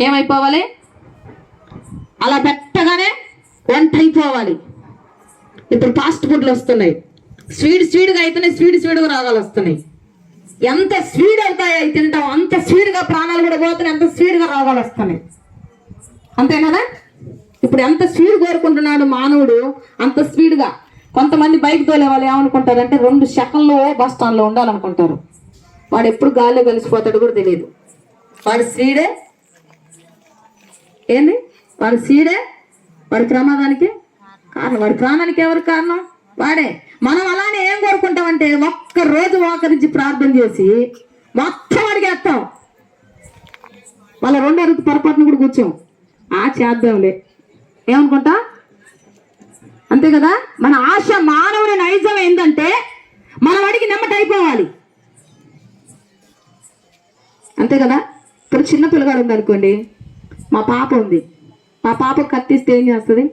ఏమైపోవాలి? అలా పెట్టగానే వంట అయిపోవాలి. ఇప్పుడు ఫాస్ట్ ఫుడ్లు వస్తున్నాయి. స్వీడ్ స్వీడ్గా అయితేనే స్వీడ్ స్వీడ్గా రోగాలు వస్తున్నాయి. ఎంత స్వీడ్ అవుతాయి అవి తింటాం అంత స్వీడ్గా ప్రాణాలు కూడా పోతున్నాయి అంత స్వీడ్గా రోగాలు వస్తున్నాయి. అంతేనా ఇప్పుడు ఎంత స్పీడ్ కోరుకుంటున్నాడు మానవుడు అంత స్పీడ్గా కొంతమంది బైక్ తోలే వాళ్ళు ఏమనుకుంటారంటే రెండు సెకండ్లో బస్ స్టాండ్లో ఉండాలనుకుంటారు. వాడు ఎప్పుడు గాల్లో కలిసిపోతాడు కూడా తెలియదు. వాడి స్పీడే ఏంది? వాడి సీడే? వాడి ప్రమాదానికి? కారణం. వాడి ప్రాణానికి ఎవరు కారణం? వాడే. మనం అలానే ఏం కోరుకుంటామంటే ఒక్క రోజు ఒకరించి ప్రార్థన చేసి మొత్తం అడిగేస్తాం. వాళ్ళ రెండో ఋతు పొరపాటును కూడా కూర్చోం. ఆ చేద్దాంలే. ఏమనుకుంటా? అంతే కదా? మన ఆశ మానవుని నైజం ఏంటంటే మనం అడిగి నెమ్మటి అయిపోవాలి. అంతే కదా? ఇప్పుడు చిన్న పిల్లగాడు ఉందనుకోండి మా పాప ఉంది. మా పాప కత్తిస్తే ఏం చేస్తుంది?